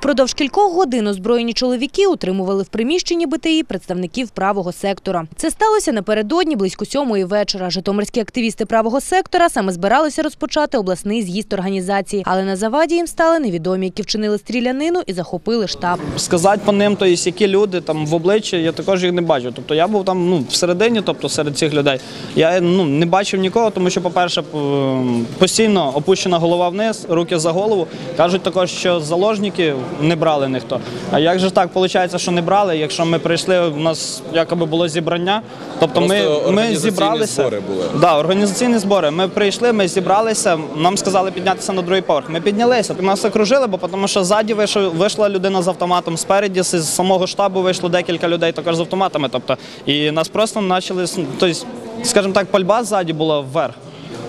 Впродовж кількох годин озброєні чоловіки утримували в приміщенні БТІ представників правого сектора. Це сталося напередодні близько сьомої вечора. Житомирські активісти правого сектора саме збиралися розпочати обласний з'їзд організації, але на заваді їм стали невідомі, які вчинили стрілянину і захопили штаб. сказати по ним, то є, які люди там в обличчі, я також їх не бачу. Тобто я був там ну, всередині, тобто серед цих людей. Я ну, не бачив нікого, тому що, по-перше, постійно опущена голова вниз, руки за голову. Кажуть також, що заложників не брали ніхто. А як же так виходить, що не брали? Якщо ми прийшли, у нас якоби було зібрання. Тобто ми, Просто ми організаційні зібралися. збори були. Да, організаційні збори. Ми прийшли, ми зібралися. Нам сказали піднятися на другий поверх. Ми піднялися. Нас окружили, бо тому що ззаді вийшла людина з автоматом. Спереді з самого штабу вийшло декілька людей також з автоматами. Тобто, і нас просто почали, тобто, скажімо так, пальба ззаді була вверх.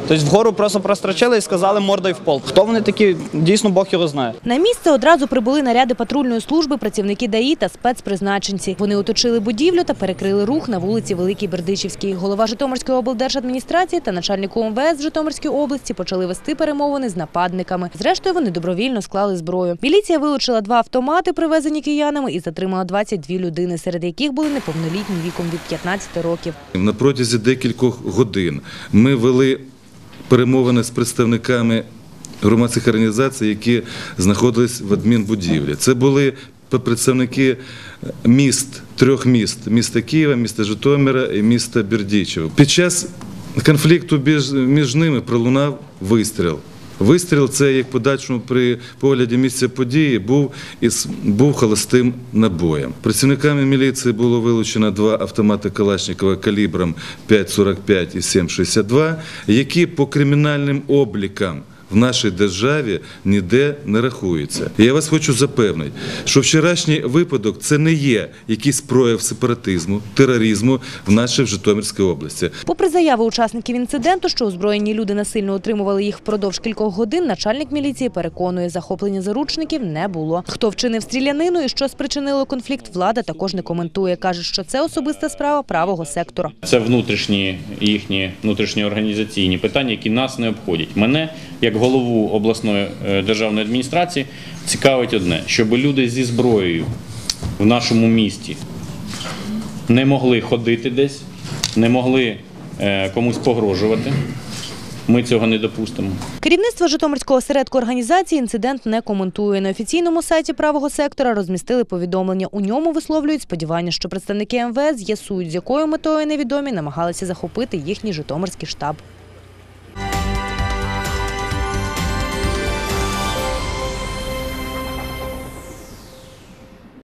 Тобто вгору просто прострочили і сказали мордою в пол. Хто вони такі? Дійсно, Бог його знає. На місце одразу прибули наряди патрульної служби, працівники ДАІ та спецпризначенці. Вони оточили будівлю та перекрили рух на вулиці Великій Бердичівській. Голова Житомирської облдержадміністрації та начальник УМВС в Житомирській області почали вести перемовини з нападниками. Зрештою, вони добровільно склали зброю. Міліція вилучила два автомати, привезені киянами, і затримала 22 людини, серед яких були неповнолітні віком від 15 років. На протязі декількох годин ми вели перемовини з представниками громадських організацій, які знаходились в адмінбудівлі. Це були представники міст, трьох міст: міста Києва, міста Житомира і міста Бердічева. Під час конфлікту між, ними пролунав вистріл. Вистріл це, як подальшому при погляді місця події, був із був холостим набоєм. Працівниками міліції було вилучено два автомати Калашникова калібром 5,45 і 7,62, які по кримінальним облікам в нашій державі ніде не рахуються. І Я вас хочу запевнити, що вчорашній випадок це не є якийсь прояв сепаратизму, тероризму в нашій Житомирській області. Попри заяви учасників інциденту, що озброєні люди насильно утримували їх впродовж кількох годин, начальник міліції переконує, захоплення заручників не було. Хто вчинив стрілянину і що спричинило конфлікт, влада також не коментує. Каже, що це особиста справа правого сектора. Це внутрішні їхні внутрішні організаційні питання, які нас не обходять. Мене, як голову обласної е, державної адміністрації, цікавить одне, щоб люди зі зброєю в нашому місті не могли ходити десь, не могли е, комусь погрожувати. Ми цього не допустимо. Керівництво Житомирського осередку організації інцидент не коментує. На офіційному сайті правого сектора розмістили повідомлення. У ньому висловлюють сподівання, що представники МВС з'ясують, з якою метою невідомі намагалися захопити їхній Житомирський штаб.